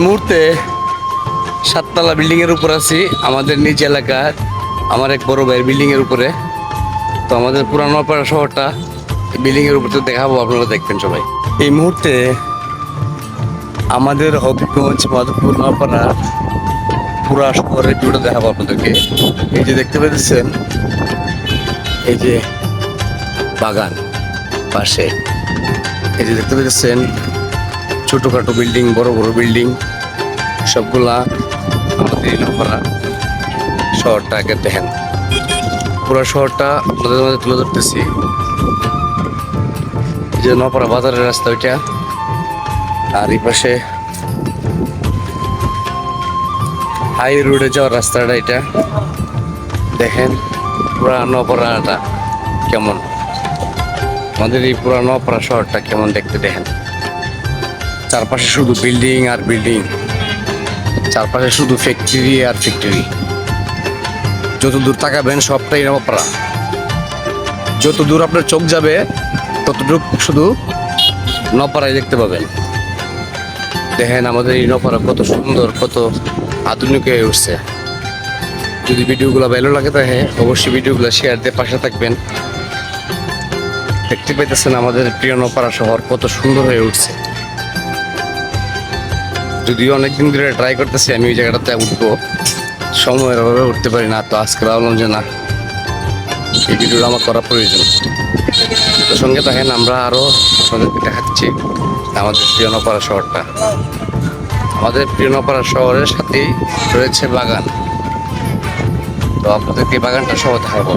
মুহূর্তে সাততলা বিল্ডিং এর উপর আছি। আমাদের নিজ এলাকার আমার এক বড় ভাইয়ের বিল্ডিং এর উপরে। তো আমাদের পুরানো পাড়া শহরটা বিল্ডিং এর উপর তো দেখাবো, আপনারা দেখবেন সবাই। এই মুহূর্তে আমাদের হবিগঞ্জ, মাধবপুর নোয়াপাড়া পুরা শহরের ভিউটা দেখাবো আপনাদেরকে। এই যে দেখতে পেয়েছেন এই যে বাগান পাশে। এই যে দেখতে পেয়েছেন ছোটোখাটো বিল্ডিং, বড় বড় বিল্ডিং, সবগুলা আমাদের এই নপাড়া শহরটাকে দেখেন। পুরো শহরটা আপনাদের মধ্যে তুলে ধরতেছি। যে নপাড়া বাজারের রাস্তা ওইটা। আর এই পাশে হাই রোডে যাওয়ার রাস্তাটা এটা। দেখেন, পুরা নপাড়াটা কেমন? আমাদের এই পুরা নপাড়া শহরটা কেমন দেখতে দেখেন। চারপাশে শুধু বিল্ডিং আর বিল্ডিং চারপাশে শুধু ফ্যাক্টরি আর ফ্যাক্টরি যত দূর তাকাবেন সবটাই নপাড়া যত দূর আপনার চোখ যাবে, ততটুকু শুধু নপাড়াই দেখতে পাবেন। দেখেন আমাদের এই নপাড়া কত সুন্দর, কত আধুনিক হয়ে উঠছে। যদি ভিডিওগুলো ভালো লাগে তাহলে অবশ্যই ভিডিওগুলো শেয়ার দিয়ে পাশে থাকবেন। দেখতে পাইতেছেন আমাদের প্রিয় নপাড়া শহর কত সুন্দর হয়ে উঠছে। যদিও অনেকদিন ধরে ট্রাই করতেছি, আমি ওই জায়গাটাতে উঠবো। সময়ের অভাবে উঠতে পারি না, তো আজকে ভাবলাম যে না এই ভিডিওটা আমার করা প্রয়োজন। তো সঙ্গে দেখেন আমরা আরও আপনাদেরকে দেখাচ্ছি আমাদের প্রিয়নপাড়া শহরটা। আমাদের প্রিয়নপাড়া শহরের সাথেই রয়েছে বাগান। তো আপনাদেরকে বাগানটা সহ দেখাবো।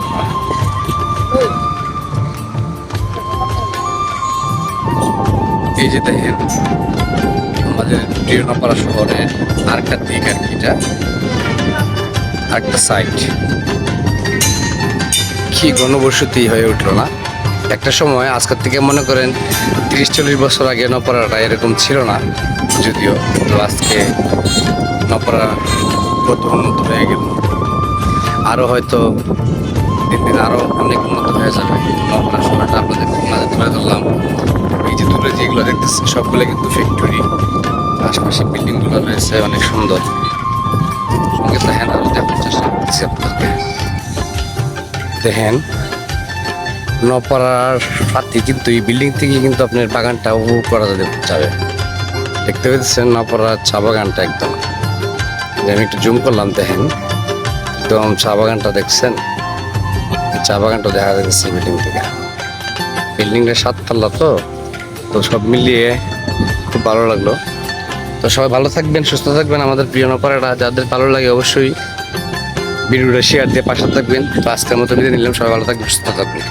এই যে দেখেন আমাদের প্রিয়নপাড়া শহরের আরেকটা দিক আর কি এটা? আরেকটা সাইড কি গণবসতি হয়ে উঠল না? একটা সময় আজকের থেকে মনে করেন তিরিশ, চল্লিশ বছর আগে নপাড়াটা এরকম ছিল না। যদিও আজকে নপাড়া কত উন্নত হয়ে গেল। আরও হয়তো দিন দিন আরও অনেক উন্নত হয়ে যাবে। নপাড়া শহরটা আপনাদের মাঝে তুলে ধরলাম এই যে দূরে যেগুলো দেখতেছেন, সবগুলো কিন্তু ফ্যাক্টরি আশপাশে বিল্ডিংগুলো রয়েছে, অনেক সুন্দর। সঙ্গে দেখেন আরও দেখার চেষ্টা করতেছি দেখেন, নপাড়ার সাথে কিন্তু এই বিল্ডিং থেকে কিন্তু আপনার বাগানটা উপভোগ করা যাবে দেখতে পেয়েছেন নপাড়ার চা বাগানটা একদম। আমি একটু জুম করলাম, দেখেন। একদম চা বাগানটা দেখছেন? চা বাগানটা দেখা যাচ্ছে বিল্ডিং থেকে। বিল্ডিংটা সাততলা তো। তো সব মিলিয়ে খুব ভালো লাগল। তো সবাই ভালো থাকবেন, সুস্থ থাকবেন। আমাদের প্রিয় নপাড়াটা যাদের ভালো লাগে অবশ্যই ভিডিওটা শেয়ার দিয়ে পাশে থাকবেন। তো আজকের মতো বিদায় নিলাম। সবাই ভালো থাকবেন, সুস্থ থাকবেন।